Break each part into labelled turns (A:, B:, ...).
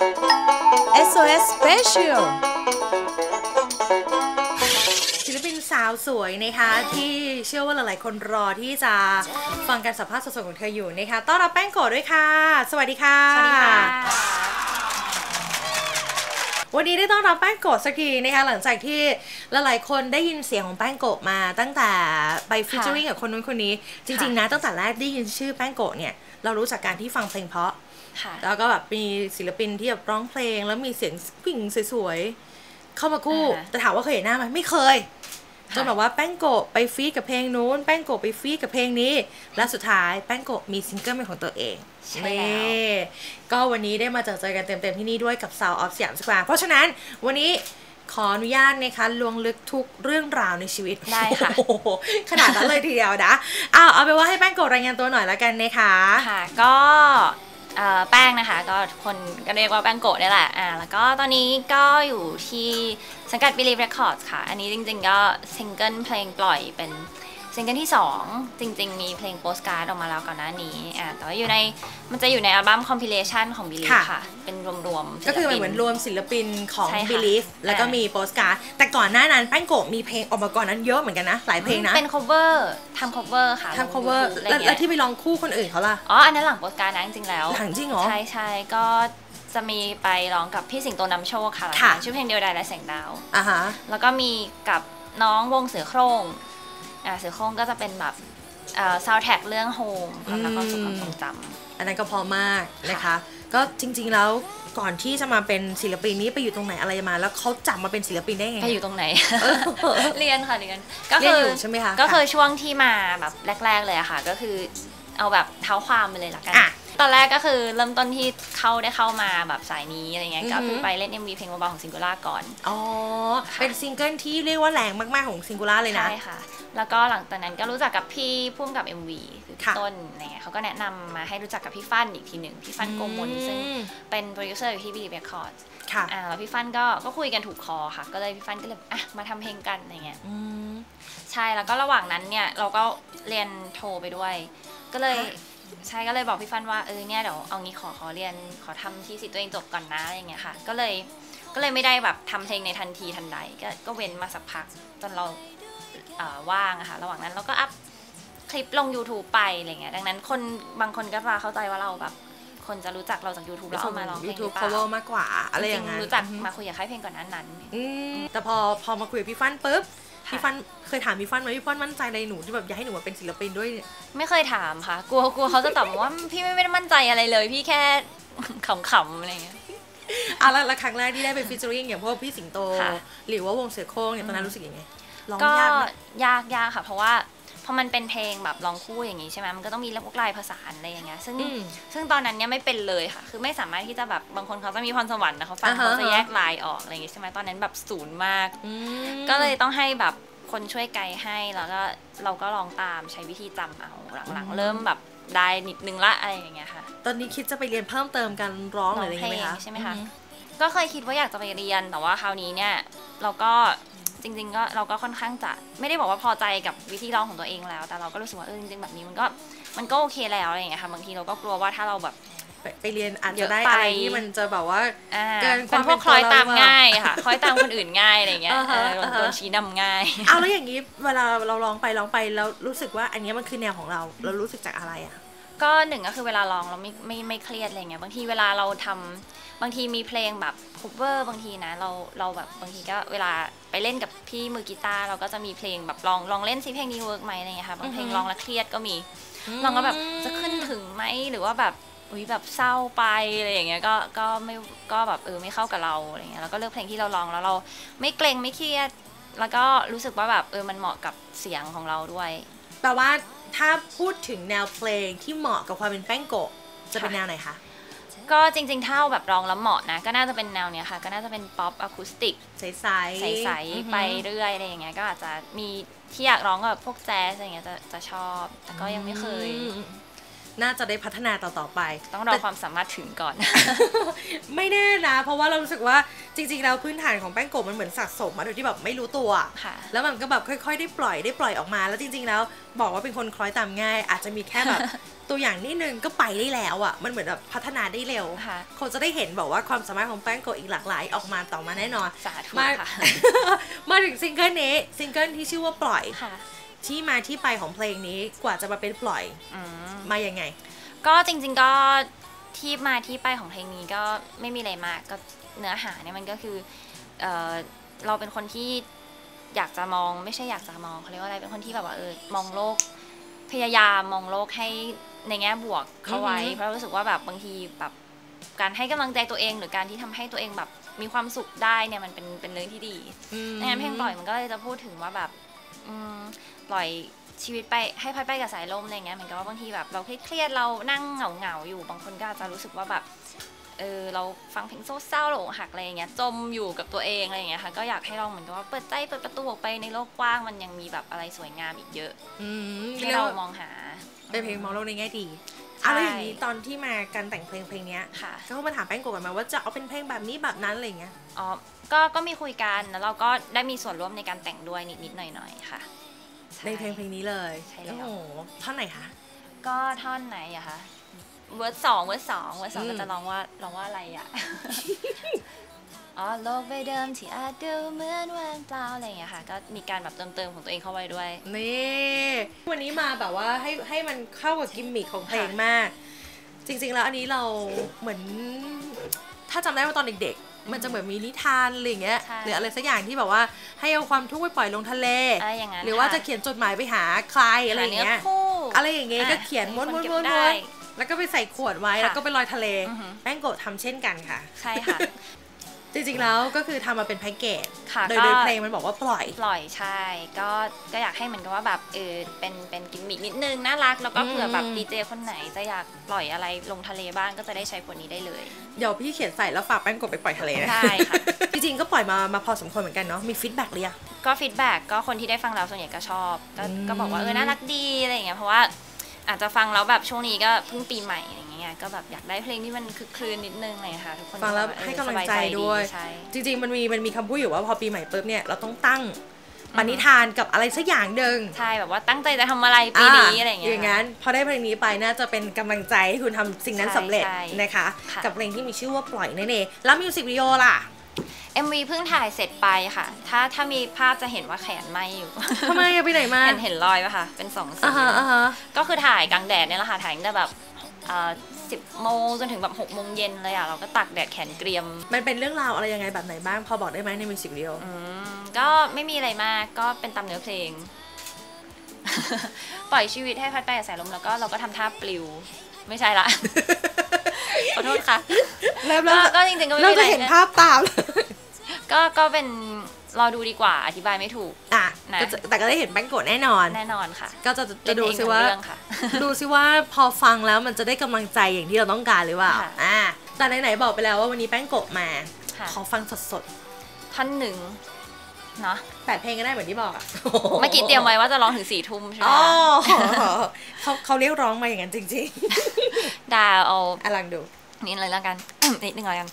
A: SOS Special ศิลปินสาวสวยนะคะ ที่เชื่อว่าหลายๆ คนรอที่จะฟังการสัมภาษณ์สดๆของเธออยู่นะคะ ต้อนรับแป้งโกะด้วยค่ะ สวัสดีค่ะ
B: สวัสดีค่ะ
A: วันนี้ได้ต้อนรับแป้งโกะสักทีนะคะหลังจากที่หลายๆ คนได้ยินเสียงของแป้งโกะมาตั้งแต่ไปฟิชเจอริงกับคนนู้นคนนี้ จริงๆนะตั้งแต่แรกได้ยินชื่อแป้งโกะเนี่ยเรารู้จากการที่ฟังเพลงเพราะ
B: ค่ะ
A: แล้วก็แบบมีศิลปินที่แบบร้องเพลง แล้วมีเสียงผู้หญิงสวยๆเข้ามาคู่
B: อ่าฮะ
A: แต่ถามว่าเคยเห็นหน้าไหมไม่เคยจนแบบว่าแป้งโกะไปฟีดกับเพลงนู้นแป้งโกะไปฟีดกับเพลงนี้ และสุดท้ายแป้งโกะมีซิงเกิลเป็นของตัวเอง
B: ใช่แล้ว
A: นี่ก็วันนี้ได้มาเจอเจอกันเต็มๆที่นี่ด้วยกับ Sound of สยามสแควร์เพราะฉะนั้นวันนี้ขออนุญาตนะคะลวงลึกทุกเรื่องราวในชีวิต
B: ได้ค่ะ
A: โอ้โหขนาดนั้นเลยทีเดียวนะเอาเอาไปนว่าให้แป้งโกะรายงานตัวหน่อยแล้วกันนะคะ
B: ค่ะ ก็เอ่อ แป้งนะคะ ก็คนก็เรียกว่าแป้งโกะนี่แหละอ่าแล้วก็ตอนนี้ก็อยู่ที่สังกัด Believe Records ค่ะ อันนี้จริงๆก็ซิงเกิลเพลงปล่อยเป็น ซิงเกิลที่ 2 จริง ๆ มีเพลงโปสการ์ดออกมาแล้วก่อนหน้านี้อ่าแต่ว่าอยู่ในมันจะอยู่ในอัลบั้ม compilation ของ Believe
A: ค่ะ
B: ค่ะ เป็นรวมๆ
A: ก็คือมัน
B: ศิลปิ
A: เหมือนรวมศิลปินของ
B: ใช่ค่ะ
A: Believe แล้วก็
B: อ่ามี
A: มีโปสการ์ดแต่ก่อนหน้านั้นแป้งโกะมีเพลงออกมาก่อนนั้นเยอะเหมือนกันนะ หลายเพลงนะ
B: เป็น cover ทำ cover ค่ะ
A: ทำ cover
B: อะไร
A: แล้ว
B: เงี้
A: แล้ว
B: ย
A: ที่ไปร้องคู่คนอื่นเขาล่ะ
B: อ๋อ อันนั้นหลังโปสการ์ดนะจริงๆแล้ว
A: หลังจริงเหรอ
B: ใช่ใช่ก็จะมีไปร้องกับพี่สิงโตนำโชคค่ะ
A: ค่ะ
B: ชื่อเพลงเดียวดายและแสงดาว
A: อ่าฮะ
B: แล้วก็มีกับน้องวงเสือโคร่ง อ่าเสือโคร่งก็จะเป็นแบบซาวแท็กเรื่องโฮมความรักความสุขความทรงจ
A: อันนั้นก็พอมากนะคะ ก็จริง ๆ แล้วก่อนที่จะมาเป็นศิลปินนี้ไปอยู่ตรงไหนอะไรมา แล้วเขาจับมาเป็นศิลปินได้ไงำ
B: ไปอยู่ตรงไหน
A: เออ
B: เรียนค่ะเรียนก็
A: เรียน
B: คือ
A: อ
B: อยู่
A: ใช่ไหมคะ
B: ก็คือช่วงที่มาแบบแรก ๆ เลยอะค่ะ ก็คือเอาแบบเท้าความไปเลยละกัน
A: อะ
B: ตอนแรกก็คือเริ่มต้นที่เข้าได้เข้ามาแบบสายนี้อะไรเงี้ยก็
A: อือหือ
B: คือไปเล่น MV เพลงเบาๆของซิง c ูล่าก่อน
A: อ๋อ เป็นซิงเกิลที่เรียกว่าแรงมากๆของซิงคูล่าเลยนะ
B: ใช่ค่ะ แล้วก็หลังจากนั้นก็รู้จักกับพี่พุ่มกับ MV คือพี่
A: ค่ะ
B: ต้นเนี่ยเขาก็แนะนำมาให้รู้จักกับพี่ฟั่นอีกทีหนึ่งพี่ฟั่นโกมลซึ่ง
A: อืม
B: เป็นโปรดิวเซอร์อยู่ที่ b ี r e c o r d
A: ค่ะ
B: อ่าแล้วพี่ฟั่นก็ก็คุยกันถูกคอค่ะ ก็เลยพี่ฟั่นก็เลยอะมาทำเพลงกันอะไรเงี้ย
A: อืม
B: ใช่แล้วก็ระหว่างนั้นเนี่ยเราก็เรียนโทไปด้วย ก็เลย
A: ฮะ
B: ใช่ก็เลยบอกพี่ฟันว่าเออเนี่ยเดี๋ยวเอางี้ขอขอเรียนขอทำที่สิทธิ์ตัวเองจบก่อนนะอะไรเงี้ยค่ะ ก็เลยก็เลยไม่ได้แบบทำเพลงในทันทีทันใดก็ก็เว้นมาสักพักจนเราเอ่อ ว่างอะค่ะระหว่างนั้นเราก็อัพคลิปลง YouTube ไปอะไรเงี้ยดังนั้นคนบางคนก็จะเข้าใจว่าเราแบบคนจะรู้จักเราจาก YouTube แล้วเอามาร้องเพล
A: ยู
B: งห
A: ทู
B: รื
A: บ
B: อเป
A: cover
B: ล่ามา
A: กกว่า อะไรอย่าง
B: จ
A: นั้
B: ริ
A: น
B: งๆรู้จัก
A: อือฮึ
B: มาคุยกับค่ายเพลงก่อนนั้นนั้น
A: อืมแต่พอพอมาคุยกับพี่ฟันปุ๊บ
B: ค่ะ
A: พี่ฟันเคยถามพี่ฟันไหมพี่ฟันมั่นใจอะไรหนูที่แบบอยากให้หนูมาเป็นศิลปินด้วยเนี่ย
B: ไม่เคยถามค่ะ กลัวกลัวเขาจะตอบมาว่าพี่ไม่ไม่ได้มั่นใจอะไรเลย พี่แค่ขำๆอะไรเงี้ย
A: อะแล้วแล้วครั้งแรกที่ได้ไปฟิชเจอริงอย่างพวกพี่สิงโต
B: ค่ะ
A: หรือว่าวงเสือโคร่งเนี่ยตอนนั้นรู้สึกยังไง ร้อง
B: ก็
A: ยากไหม
B: ยากยากค่ะ เพราะว่าพอมันเป็นเพลงแบบร้องคู่อย่างนี้ใช่ไหมมันก็ต้องมีพวกลายภาษานอะไรอย่างเงี้ยซึ่ง
A: อืม
B: ซึ่งตอนนั้นเนี่ยไม่เป็นเลยค่ะ คือไม่สามารถที่จะแบบบางคนเขาจะมีพรสวรรค์นะเขาฟัง
A: อ่าฮะ
B: เขาจะแยกลายออกอะไรอย่างงี้ใช่ไหมตอนนั้นแบบศูนย์มาก
A: อืม
B: ก็เลยต้องให้แบบคนช่วยไกด์ให้แล้วก็เราก็ลองตามใช้วิธีจำเอาหลังๆเริ่มแบบได้นิดนึงละอะไรอย่างเงี้ยค่ะ
A: ตอนนี้คิดจะไปเรียนเพิ่มเติมการร้องหรืออะไรอย่างเงี้ยไหม
B: ร้
A: คะ
B: องเพลงใช่ไหมคะ
A: อื
B: ก็เคยคิดว่าอยากจะไปเรียนแต่ว่าคราวนี้เนี่ย เราก็ จริง ๆ ก็เราก็ค่อนข้างจะไม่ได้บอกว่าพอใจกับวิธีร้องของตัวเองแล้ว แต่เราก็รู้สึกว่าเออจริงๆแบบนี้มันก็มันก็โอเคแล้วอะไรอย่างเงี้ยค่ะบางทีเราก็กลัวว่าถ้าเราแบบ
A: ไปไปเรียนอาจ
B: เย
A: จะ
B: อะ
A: ได้
B: ไป
A: อะไรที่มันจะแบบว่า
B: อ่า
A: เกินความ
B: เป็นพวก
A: เป็น
B: คล้อย
A: ตัวเรา
B: ตาม
A: หรือเปล่า
B: ง่ายค่ะคล้อยตามคนอื่นง่ายอะไรอย่างเงี้ย
A: อ่าฮะ
B: เออโดน
A: อ่าฮะ
B: โดนชี้นำง่าย
A: เอาแล้วอย่างนี้เวลาเราร้องไปร้องไปแล้วรู้สึกว่าอันเนี้ยมันคือแนวของเราเรารู้สึกจากอะไรอะ
B: ก็หนึ่งก็คือเวลาร้องเราไม่ไม่ไม่เครียดอะไรเงี้ยบางทีเวลาเราทำบางทีมีเพลงแบบ cover บางทีนะเราเราแบบบางทีก็เวลาไปเล่นกับพี่มือกีตาร์เราก็จะมีเพลงแบบลองลองเล่นซิเพลงนี้เวิร์กไหมอะไรเงี้ยค่ะบางเพลง
A: อือฮึ
B: ร้องแล้วเครียดก็มีลองก็แบบจะขึ้นถึงไหมหรือว่าแบบอุ้ยแบบเศร้าไปอะไรอย่างเงี้ยก็ก็ไม่ก็แบบเออไม่เข้ากับเราอะไรเงี้ยแล้วก็เลือกเพลงที่เราร้องแล้วเราไม่เกรงไม่เครียด แล้วก็รู้สึกว่าแบบเออมันเหมาะกับเสียงของเราด้วย
A: แปลว่า ถ้าพูดถึงแนวเพลงที่เหมาะกับความเป็นแป้งโกะจะเป็น
B: ค่ะ
A: แนวไหนคะ
B: ก็จริงๆ ถ้าเอาแบบร้องแล้วเหมาะนะ ก็น่าจะเป็นแนวเนี้ยค่ะ ก็น่าจะเป็นป๊อปอะคูสติก
A: ใสๆ
B: ใส
A: อือ
B: ๆ
A: ฮึ
B: ไปเรื่อยอะไรอย่างเงี้ยก็อาจจะมีที่อยากร้องกับพวกแจ๊สอะไรเงี้ยจะจะชอบ แต่ก็ยังไม่เคย
A: อืม น่าจะได้พัฒนาต่อๆไป
B: ต้องรอความสามารถถึงก่อน
A: ไม่แน่นะ เพราะว่าเรารู้สึกว่าจริงๆแล้วพื้นฐานของแป้งโกะมันเหมือนสะสมมาโดยที่แบบไม่รู้ตัว
B: ค่ะ
A: แล้วมันก็แบบค่อย ๆ ได้ปล่อยได้ปล่อยออกมา แล้วจริง ๆ แล้วบอกว่าเป็นคนคล้อยตามง่าย อาจจะมีแค่แบบตัวอย่างนิดนึงก็ไปได้แล้วอะ มันเหมือนแบบพัฒนาได้เร็ว
B: ค่ะ
A: คนจะได้เห็นบอกว่าความสามารถของแป้งโกะอีกหลากหลายออกมาต่อมาแน่นอน
B: สาธุ
A: มา
B: ค่ะ
A: มาถึงซิงเกิลนี้ซิงเกิลที่ชื่อว่าปล่อย
B: ค่ะ
A: ที่มาที่ไปของเพลงนี้กว่าจะมาเป็นปล่อย
B: อืม
A: มายังไง
B: ก็จริง ๆก็ที่มาที่ไปของเพลงนี้ก็ไม่มีอะไรมากก็เนื้อหาเนี่ยมันก็คือเออเราเป็นคนที่อยากจะมองไม่ใช่อยากจะมองเขาเรียกว่าอะไรเป็นคนที่แบบว่าเออมองโลกพยายามมองโลกให้ในแง่บวกเข้าไว้
A: อือหือ
B: เพราะรู้สึกว่าแบบบางทีแบบการให้กำลังใจตัวเอง หรือการที่ทำให้ตัวเองแบบมีความสุขได้เนี่ยมันเป็นเป็นเรื่องที่ดีดังนั้นเพลงปล่อยมันก็เลยจะพูดถึงว่าแบบอืม ปล่อยชีวิตไปให้พายไปกับสายลมอะไรเงี้ยเหมือนกับว่าบางทีแบบเราเครียดๆเรานั่งเหงาเหงาๆอยู่บางคนก็อาจจะรู้สึกว่าแบบเออเราฟังเพลงเศร้าๆหลงหักอะไรอย่างเงี้ยจมอยู่กับตัวเองอะไรอย่างเงี้ยค่ะก็อยากให้ลองเหมือนกับว่าเปิดใจเปิดประตูออกไปในโลกกว้างมันยังมีแบบอะไรสวยงามอีกเยอะ
A: อืม
B: ที่
A: เรียก
B: เรา
A: ว่าม
B: องหา
A: เป็นเพลงมองโลกในแง่ดี
B: ใช่
A: อะไรอย่างนี้ตอนที่มาการแต่งเพลงเพลงเนี้ย
B: ค่ะ
A: ก็มาถามแป้งโกะกันมาว่าจะเอาเป็นเพลงแบบนี้แบบนั้นอะไรอย่างเงี้ย
B: อ๋อก็ก็มีคุยกันแล้วเราก็ได้มีส่วนร่วมในการแต่งด้วยนิดๆหน่อยๆค่ะช่
A: ในเพลงเพลงนี้เลย
B: ใช่แล้ว
A: โอ้โหท่อนไหนคะ
B: ก็ท่อนไหนอะคะเวิร์ดสองเวิร์ดสองเวิร์ดสอง
A: อืม
B: ก็จะร้องว่าร้องว่าอะไรอะอ๋อโลกใบเดิมที่อาจดูเหมือนว่างเปล่าอะไรอย่างเงี้ยค่ะ ก็มีการแบบเติมเติมของตัวเองเข้าไว้ด้วย
A: นี่วันนี้มาแบบว่าให้ให้มันเข้ากับกิมมิคของเพลงมาก จริง ๆ แล้วอันนี้เราเหมือน ถ้าจำได้ว่าตอนเด็กๆ มันจะเหมือนมีนิทานอะไรอย่างเงี้ย
B: ใช่
A: หรืออะไรสักอย่างที่แบบว่าให้เอาความทุกข์ไปปล่อยลงทะเล
B: อะไรอย่างนั้น
A: หรือว่า
B: ค่
A: จะเขียนจดหมายไปหาใครอะไรอย่างเงี้ย
B: หนื้คู่
A: อะไรอย่างเงี้ย
B: อะ
A: ก็เขียนม้วน
B: ให้
A: ม้วน
B: คนเก็บ
A: ม้วน
B: ได้
A: แล้วก็ไปใส่ขวดไว้
B: ค่ะ
A: แล้วก็ไปลอยทะเล
B: อือหือ
A: แป้งโกะทำเช่นกันค่ะ
B: ใช่ค่ะ
A: จริงๆแล้วก็คือทำมาเป็นแพ็กเกจ
B: ค่ะ
A: โดย
B: ก็
A: โดยเพลงมันบอกว่าปล่อย
B: ปล่อยใช่ ก็ก็อยากให้เหมือนกับว่าแบบเออเป็นเป็นกิมมิคนิดนึงน่ารัก แล้วก็เผื่อแบบ
A: อืม
B: ดีเจคนไหนจะอยากปล่อยอะไรลงทะเลบ้างก็จะได้ใช้ผลนี้ได้เลย
A: เดี๋ยวพี่เขียนใส่แล้วฝากแป้งโกะไปปล่อยทะเลนะ
B: ได้ค่ะ
A: จริงๆก็ปล่อยมามาพอสมควรเหมือนกันเนาะ มีฟีดแบ็กหรือยัง
B: ก็ฟีดแบ็กก็คนที่ได้ฟังแล้วส่วนใหญ่ก็ชอบก็
A: อืม
B: ก็บอกว่าเออน่ารักดีอะไรอย่างเงี้ยเพราะว่าอาจจะฟังแล้วแบบช่วงนี้ก็เพิ่งปีใหม่อะไรเงี้ยก็แบบอยากได้เพลงที่มันคือคลืนนิดนึงอะไรเลยค่ะทุกคน
A: ฟังแล้ว
B: ก็บบเออ
A: ให้กำลัง
B: สบา
A: ใจด้วย
B: ใช่
A: จริง ๆ มันมีมันมีคำพูดอยู่ว่าพอปีใหม่ปุ๊บเนี่ยเราต้องตั้งปณิธานกับอะไรสักอย่างหนึ่ง
B: ใช่แบบว่าตั้งใจจะทำอะไรปีนี้อะไรอย่างเงี้ย
A: อย่างนั้นพอได้เพลงนี้ไปน่าจะเป็นกำลังใจให้คุณทำสิ่งนั้น
B: ใช่
A: สำเร็จ
B: ใช่
A: นะคะ
B: ค่ะ
A: กับเพลงที่มีชื่อว่าปล่อยนั่นเองแล้วมิวสิกวิดีโอล่ะ
B: MV เพิ่งถ่ายเสร็จไปค่ะ ถ้าถ้ามีภาพจะเห็นว่าแขนไหมอยู่
A: ทำไมอะไปไหนมา
B: เห็นเห็นรอยปะคะเป็นสองสี
A: อ่าฮะอ่าฮะ
B: ก็คือถ่ายกลางแดดเนี่ยแหละค่ะถ่ายตั้งแต่แบบ สิบโมงจนถึงแบบหกโมงเย็นเลยอะ เราก็ตากแดดแขนเกรียม
A: มันเป็นเรื่องราวอะไรยังไงแบบไหนบ้าง พอบอกได้ไหมในมิวสิกวิดีโอ
B: อืมก็ไม่มีอะไรมากก็เป็นตามเนื้อเพลง ปล่อยชีวิตให้พัดไปกับสายลมแล้วก็เราก็ทำท่าปลิว ไม่ใช่ละ ขอโทษค่ะ
A: เริ่ม
B: ก็
A: แล้ว
B: ก็จริงๆก็ไม่
A: เริ่ม
B: มีอะไร
A: จะเห็น
B: นะ
A: ภาพตาม
B: ก็ก็เป็น รอดูดีกว่า อธิบายไม่ถูก
A: อะ
B: นะ
A: ก็จะแต่ก็ได้เห็นแป้งโกะแน่นอน
B: แน่นอนค่ะ
A: ก็จะ
B: เล่
A: จะ
B: น
A: ดู
B: เอง
A: ซิ
B: ทั้ง
A: ว่า
B: เรื่องค่ะ
A: ดูซิว่าพอฟังแล้วมันจะได้กำลังใจอย่างที่เราต้องการหรือเปล่า
B: ค่ะ
A: อ่าแต่ไหนๆบอกไปแล้วว่าวันนี้แป้งโกะมา
B: ค่ะ
A: ขอฟังสด
B: ท่อนหนึ่งเนาะ
A: ๆแปดเพลงก็ได้เหมือนที่บอกอะ
B: เมื่อกี้เตรียมไว้ว่าจะร้องถึงสี่ทุ่มใช่ไหม
A: อ๋อ
B: คะ
A: เขาเขาเรียกร้องมาอย่างนั้นจริง
B: ดาวเอา
A: ๆอะลองดู
B: นี่เลยแล้วกันนิดนึงแล้วกัน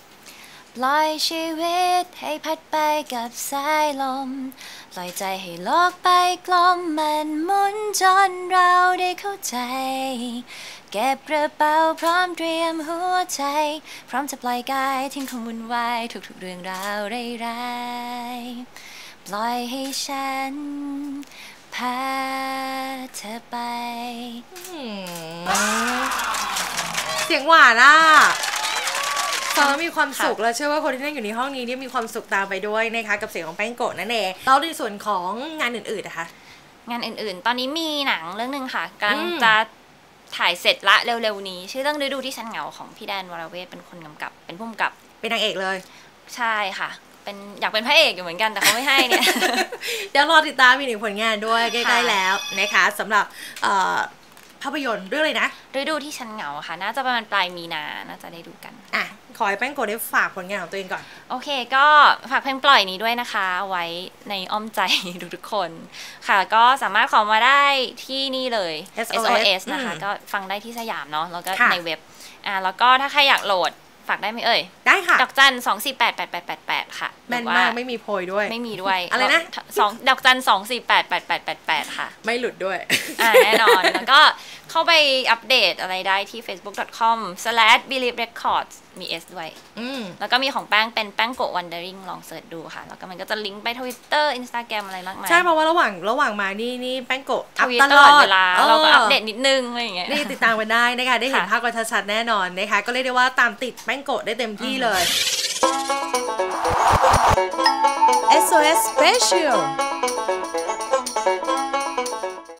B: ปล่อยชีวิตให้พัดไปกับสายลม ปล่อยใจให้โลกไปกลมมันหมุนจนเราได้เข้าใจ เก็บกระเป๋าพร้อมเตรียมหัวใจ พร้อมจะปล่อยกายทิ้งความวุ่นวายทุกๆเรื่องราวร้ายๆปล่อยให้ฉันพาเธอไป
A: เสียงหวานอะ ฟังแล้วมีความสุขแล้วเชื่อว่าคนที่นั่งอยู่ในห้องนี้เนี่ยมีความสุขตามไปด้วยนะคะกับเสียงของแป้งโกะนั่นเองแล้วในส่วนของงานอื่นๆนะคะ
B: งานอื่นๆ ตอนนี้มีหนังเรื่องหนึ่งค่ะกำลัง
A: อืม
B: จะถ่ายเสร็จละเร็วๆนี้ ชื่อเรื่องฤดูที่ฉันเหงาของพี่แดนวรเวทเป็นคนกำกับ เป็นผู้กำกับ
A: เป็นนางเอกเลย
B: ใช่ค่ะเป็นอยากเป็นพระเอกอยู่เหมือนกันแต่เขาไม่ให้เนี่ย
A: เดี๋ยวรอติดตามอีกหนึ่งผลงานด้วยใกล้
B: ค่ะ
A: ๆแล้วนะคะสำหรับเอ่อภาพยนตร์เรื่องอะไรนะ
B: ฤดูที่ฉันเหงาค่ะ น่าจะประมาณปลายมีนาน่าจะได้ดูกัน
A: อะ ขอให้แป้งโกะได้ฝากผลงานของตัวเองก่อน
B: โอเคก็ฝากเพลงปล่อยนี้ด้วยนะคะเอาไว้ในอ้อมใจทุกๆคน ค่ะ ก็สามารถขอมาได้ที่นี่เลย
A: SOS
B: นะคะ
A: อืม
B: ก็ฟังได้ที่สยามเนาะแล้วก็
A: ค่ะ
B: ในเว็บอ่าแล้วก็ถ้าใครอยากโหลดฝากได้ไหมเอ่ย
A: ได้ค่ะ
B: ดอกจันสองสี่แปดแปดแปดแปดแปดค่ะ
A: แม่น
B: หรือ
A: มา
B: ว่
A: กไม่มีโพยด้วย
B: ไม่มีด้วย
A: อะไรนะ
B: สองดอกจันสองสี่แปดแปดแปดแปดแปดค่ะ
A: ไม่หลุดด้วย
B: อ่าแน่นอน แล้วก็เข้าไปอัปเดตอะไรได้ที่ facebook.com/believerecords มี S ด้วย
A: อืม
B: แล้วก็มีของแป้งเป็นแป้งโกะ Wondering ลองเสิร์ชดูค่ะ แล้วก็มันก็จะลิงก์ไป Twitter Instagram อะไรมากมาย
A: ใช่เพราะว่าระหว่างระหว่างมานี่นี่แป้งโกะ
B: ท
A: อัพ
B: วีต
A: ต
B: ต
A: ล
B: ล
A: อ
B: อด
A: ด
B: เวลาเราก็อัปเดตนิดนึงอะไรอย่างเงี้ย
A: นี่ติดตามกันได้นะคะได้เห็น
B: ค่ะ
A: ภาพกันชัดๆแน่นอนนะคะก็เรียกได้ว่าตามติดแป้งโกะได้เต็มที่เลย
C: SOS Special